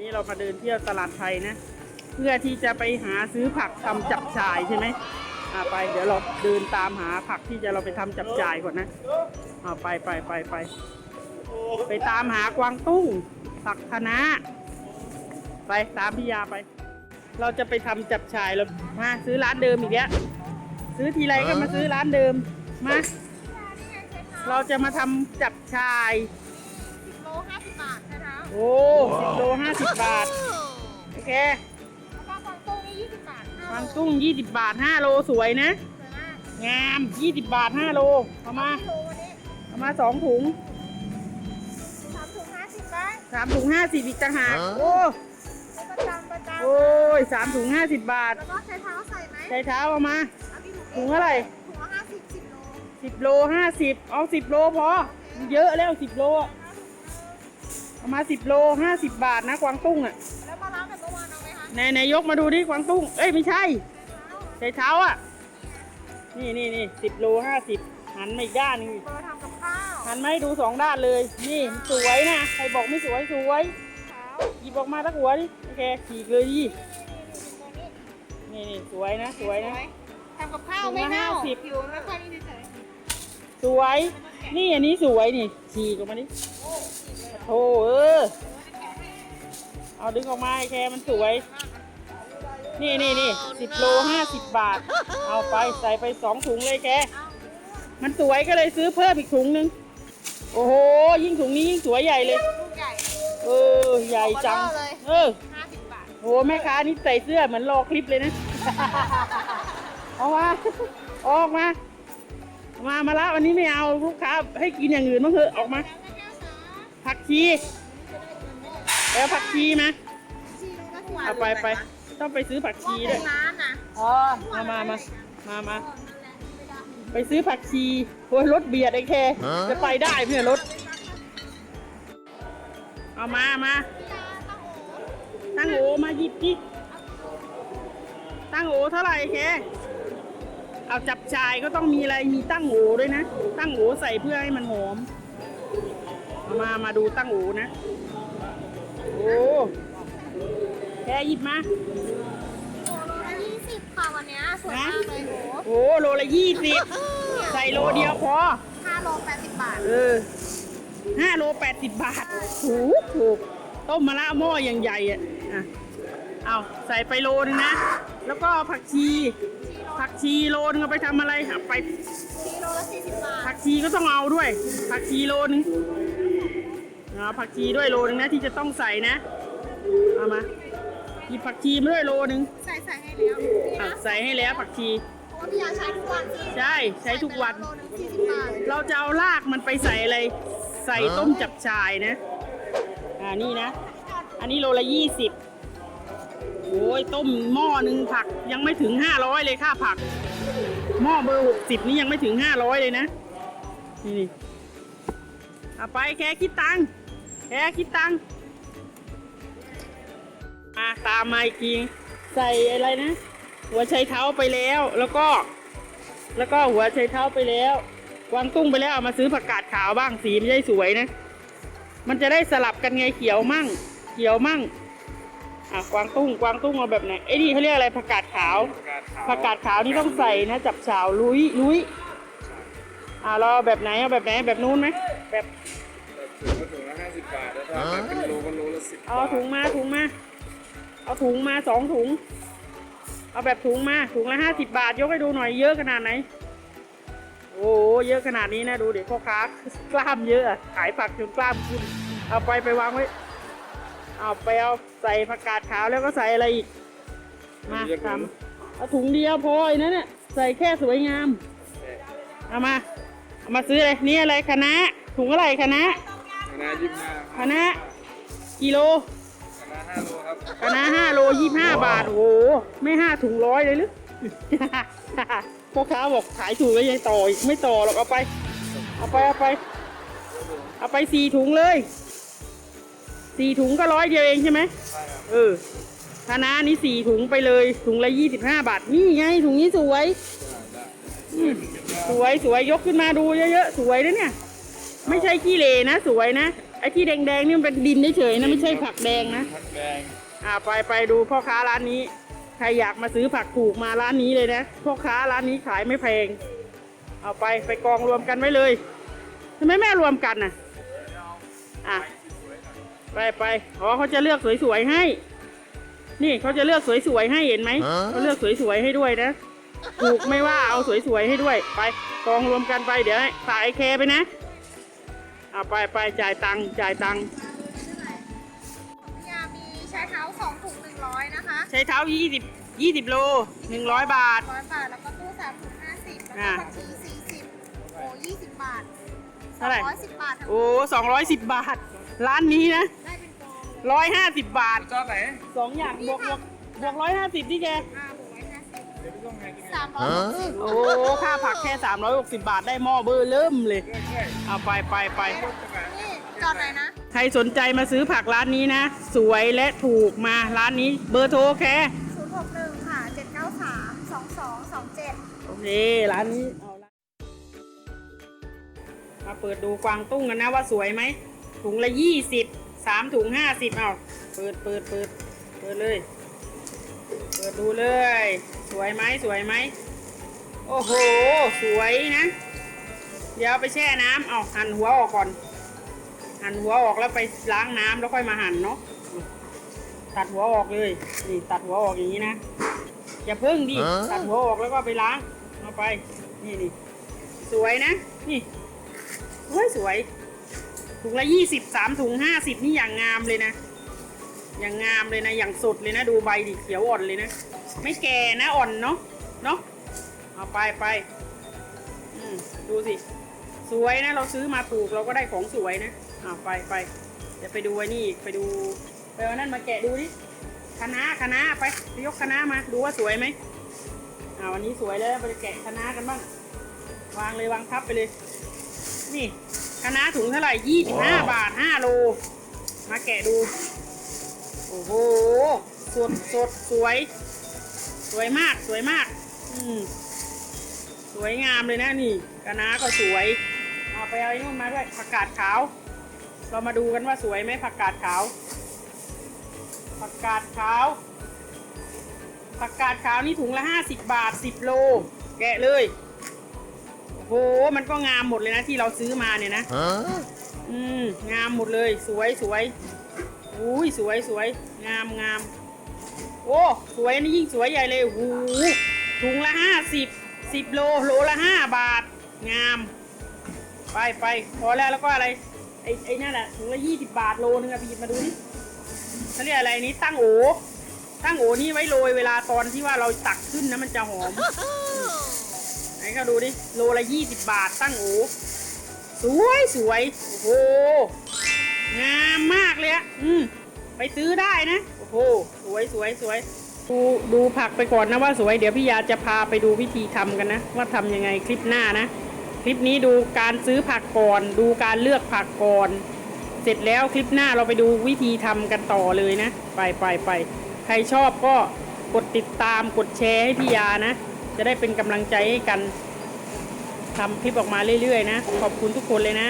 นี้เรามาเดินเที่ยวตลาดไทยนะ เพื่อที่จะไปหาซื้อผักทำจับจ่ายใช่ไหมอ่าไปเดี๋ยวเราเดินตามหาผักที่จะเราไปทำจับจ่ายก่อนนะอ่าไปไปไปไปไปตามหากวางตุ้งผักคะน้าไปตามพี่ยาไป เราจะไปทำจับจ่ายเรามาซื้อร้านเดิมอีกแล้วซื้อทีไรก็มาซื้อร้านเดิมมาเราจะมาทำจับจ่าย โอ้สิบโลห้าสิบบาท โอเคแล้วก็กวางตุ้งนี่ยี่สิบบาทกวางตุ้งยี่สิบบาทห้าโลสวยนะสวยมากงามยี่สิบบาทห้าโลเอามาโลวันนี้เอามาสองถุงสามถุงห้าสิบได้สามถุงห้าสิบอีกต่างหากโอ้ประจำประจำโอ้ยสามถุงห้าสิบบาท แล้วก็ใช้เท้าใส่ไหมใช้เท้าเอามาเอากี่ถุงถุงเท่าไหร่ถุงละห้าสิบสิบโลสิบโลห้าสิบเอาสิบโลพอ เยอะแล้วสิบโลอะ เอามาสิบโลห้าสิบบาทนะกวางตุ้งอะแล้วมาล้างแบบเมื่อวานเอาไหมคะไหนไหนยกมาดูดิกวางตุ้งเอ้ยไม่ใช่เท้าใช้เท้าอะ นี่นี่นี่สิบโลห้าสิบหันมาอีกด้านหนึงเราทำกับข้าวหันมาให้ดูสองด้านเลย นี่สวยนะใครบอกไม่สวยสวยเท้าหยิบออกมาตักหัวดิโอเคฉีกเลยดินี่นี่นี่นี่นี่นี่สวยนะสวยนะทำกับข้าวถุงละไม่เน่าห้าสิบผิวไม่ค่อยนี่เฉยสวย นี่อันนี้สวยนี่ฉีกออกมาดิ โอ้เออเอาดึงออกมาไอ้แคมันสวย นี่นี่นี่สิบโลห้าสิบบาท เอาไปใส่ไปสองถุงเลยแก มันสวยก็เลยซื้อเพิ่มอีกถุงนึง โอ้โห ยิ่งถุงนี้ยิ่งสวยใหญ่เลย ลูกใหญ่เออ ใหญ่จังเบอร์เลยเออห้าสิบบาทโหแม่ค้านี่ใส่เสื้อเหมือนรอคลิปเลยนะ เอามาออกมา มามาละวันนี้ไม่เอาลูกค้าให้กินอย่างอื่นบ้างเถอะออกมา ผักชีแล้วผักชีมาชีก็ถั่วเอาไปไปต้องไปซื้อผักชีชีด้ด้ววยยร้านนะอ๋อมามามามามาไปซื้อผักชีโอ้ยรถเบียดไอ้แคจะไปได้ไหมเนี่ยรถ เอามามาตั้งโอมาหยิบดิตั้งโอเท่าไหร่แคเอาจับชายก็ต้องมีอะไรมีตั้งโอด้วยนะ ตั้งโอใส่เพื่อให้มันหอมเอา มามาดูตั้งโอนะ โอ้แค่หยิบมาโลละยี่สิบค่ะวันเนี้ยสวยมากเลยโหโอ้โลละยี่สิบใส่โลเดียวพอ ห้าโลแปดสิบบาท เออห้าโลแปดสิบบาทถูกถูกต้มมะระหม้ออย่างใหญ่อะอะ เอาใส่ไปโลนึงนะ แล้วก็ผักชี ผักชีโลนึงเอาไปทำอะไรเอาไปชีโลละสี่สิบบาท ผักชีก็ต้องเอาด้วย ผักชีโลนึงเอาผักชีด้วยโลนึงนะที่จะต้องใส่นะ เอามาหยิบผักชีมาด้วยโลนึงใส่ใส่ให้แล้วนี่อะนะใส่ให้แล้วผักชี เพราะว่าพี่ยาใช้ทุกวันใช่ใช้ทุกวันโลนึงสี่สิบบาท เราจะเอารากมันไปใส่อะไร ใส่ต้มจับชายนะ อ่านี่นะ อันนี้โลละยี่สิบโอ้ยต้มหม้อหนึ่งผักยังไม่ถึงห้าร้อยเลยค่าผัก หม้อเบอร์หกสิบนี่ยังไม่ถึงห้าร้อยเลยนะ นี่นี่เอาไปแค่คิดตังค์แค่คิดตังค์มาตามมาอีกทีใส่อะไรนะ หัวไชเท้าไปแล้วแล้วก็ แล้วก็หัวไชเท้าไปแล้วกวางตุ้งไปแล้วเอามาซื้อผักกาดขาวบ้างสีไม่ใช่สวยนะ มันจะได้สลับกันไงเขียวมั่ง เขียวมั่ง อะกวางตุ้งกวางตุ้งเอาแบบไหนไอ้นี่เขาเรียกอะไรผักกาดขาว ผักกาดขาวนี่ต้องใส่นะจับฉาวลุยลุยอะเราเอาแบบไหนเอาแบบไหนแบบนู้นไหมแบบถุงก็ถุงละห้าสิบบาทแล้วถ้าแบบเป็นโลก็โลละสิบเอาถุงมาถุงมา เอาถุงมาสองถุง เอาแบบถุงมาถุงละห้าสิบบาท ยกให้ดูหน่อยเยอะขนาดไหน โอ้โหเยอะขนาดนี้นะดูเด็กพ่อค้ากล้ามเยอะอะขายผักจนกล้ามขึ้นเอาไปไปวางไว้ เอาไปเอาใส่ผักกาดขาวแล้วก็ใส่อะไรอีก มาทำเอาถุงเดียวพอไอ้นั่นเนี่ยใส่แค่สวยงาม เอามา เอามาซื้อเลยนี่อะไรคะน้าถุงอะไรคะน้าคณะยี่สิบห้าคะน้ากิโลคณะห้าโลครับคณะห้าโลยี่ห้าบาท โอ้โห ไม่ห้าถุงร้อยเลยหรือพ่อค้าบอกขายถูกแล้วยังต่ออีกไม่ต่อหรอกเอาไป เอาไปเอาไป เอาไปสี่ถุงเลย สี่ถุงก็ร้อยเดียวเองใช่ไหมใช่ครับเออคณะนี้สี่ถุงไปเลยถุงละยี่สิบห้าบาทนี่ไงถุงนี้สวยได้อืมสวยสวยยกขึ้นมาดูเยอะๆสวยนะเนี่ยเอไม่ใช่ขี้เหร่นะ สวยนะไอ้ที่แดงๆนี่มันเป็นดินเฉยๆนะไม่ใช่ผักแดงนะผักแดงอ่าไปไปดูพ่อค้าร้านนี้ ใครอยากมาซื้อผักถูกมาร้านนี้เลยนะพ่อค้าร้านนี้ขายไม่แพง เอาไปไปกองรวมกันไว้เลยทำไมแม่รวมกันน่ะอะ ไปไปอ๋อเขาจะเลือกสวยๆให้ นี่เขาจะเลือกสวยๆให้เห็นไหมเขาเลือกสวยๆให้ด้วยนะถูกไม่ว่าเอาสวยๆให้ด้วย ไปกองรวมกันไปเดี๋ยวให้ฝากไอเคไปนะเอาไปไปจ่ายตังค์จ่ายตังค์ยามีใช้เท้าสองถุงหนึ่งร้อยนะคะ ใช้เท้า20 20โล100บาทร้อยบาทแล้วก็ตู้สามถุงห้าสิบแล้วอ่าก็บัญชีสี่สิบโอ้ยี่สิบบาทเท่าไหร่ร้อยสิบบาททั้งหมโอ้ด210บาท ร้านนี้นะได้เป็นกอง150บาทจอดไหนสองอย่างบวกบวกบวก150ที่แกอ่าหกร้อยห้าสิบเดี๋ยวไปส่งไงที่ไหนสามร้อยหกสิบโอ้ค่าผักแค่ 360 บาทได้หม้อเบอร์เริ่มเลยเรื่อยเอาไปไปไป นี่จอดไหนนะ ใครสนใจมาซื้อผักร้านนี้นะ สวยและถูกมาร้านนี้เบอร์โทรแค่ศูนย์หกหนึ่งค่ะเจ็ดเก้าสามสองสองสองเจ็ดโอเคร้านนี้เอาละมาเปิดดูกวางตุ้งกันนะว่าสวยไหม ถุงละยี่สิบสามถุงห้าสิบเอาเปิดเปิดเปิดเปิดเลย เปิดดูเลย สวยไหมสวยไหมโอ้โห สวยนะ เดี๋ยวเอาไปแช่น้ำเอาหั่นหัวออกก่อน หั่นหัวออกแล้วไปล้างน้ำแล้วค่อยมาหั่นเนาะตัดหัวออกเลยนี่ตัดหัวออกอย่างนี้นะอย่าพึ่งดิตัดหัวออกแล้วก็ไปล้างเอาไป นี่นี่สวยนะ นี่สวยสวย ถุงละยี่สิบสามถุงห้าสิบนี่อย่างงามเลยนะ อย่างงามเลยนะ อย่างสดเลยนะ ดูใบดิเขียวอ่อนเลยนะ ไม่แก่นะอ่อนเนาะ เนาะ เอาไปไป อืมดูสิ สวยนะ เราซื้อมาถูกเราก็ได้ของสวยนะ เอาไปไป เดี๋ยวไปดูไอ้นี่ไปดู ไปเอานั่นมาแกะดูดิคณะคณะไปไปยกคณะมา ดูว่าสวยไหมอ่าวันนี้สวยแล้วไปแกะคณะกันบ้าง วางเลยวางทับไปเลย นี่ คณะถุงเท่าไหร่ยี่สิบห้าบาทห้าโล มาแกะดู โอ้โห สดสดสวย สวยมากสวยมาก อืมสวยงามเลยนะนี่คณะก็สวย เอาไปเอาไอ้นู่นมาด้วยผักกาดขาว เรามาดูกันว่าสวยไหมผักกาดขาว ผักกาดขาว ผักกาดขาวนี่ถุงละห้าสิบบาทสิบโล แกะเลย โอ้โหมันก็งามหมดเลยนะที่เราซื้อมาเนี่ยนะอืมงามหมดเลย สวยสวยอุ้ยสวยสวยงามงามโอ้สวยอันนี่ยิ่งสวยใหญ่เลยโอ้โหถุงละห้าสิบสิบโลโลละห้าบาท งาม ไปไปพอแล้วแล้วก็อะไรไอ้ไอ้นั่นแหละถุงละยี่สิบบาทโลนึงอะไปหยิบมาดูนี่เขาเรียกอะไรนี้ตั้งโอตั้งโอนี่ไว้โรยเวลาตอนที่ว่าเราตักขึ้นนะมันจะหอม ไหนเขาดูดิ โลละยี่สิบบาทตั้งโอสวยสวยโอ้โห งามมากเลยอะอืมไปซื้อได้นะ โอ้โห สวยสวยสวยดูดูผักไปก่อนนะว่าสวย เดี๋ยวพี่ยาจะพาไปดูวิธีทำกันนะ ว่าทำยังไงคลิปหน้านะ คลิปนี้ดูการซื้อผักก่อน ดูการเลือกผักก่อน เสร็จแล้วคลิปหน้าเราไปดูวิธีทำกันต่อเลยนะ ไปไปไปใครชอบก็กดติดตามกดแชร์ให้พี่ยานะ จะได้เป็นกำลังใจให้กันทำคลิปออกมาเรื่อยๆนะ ขอบคุณทุกคนเลยนะ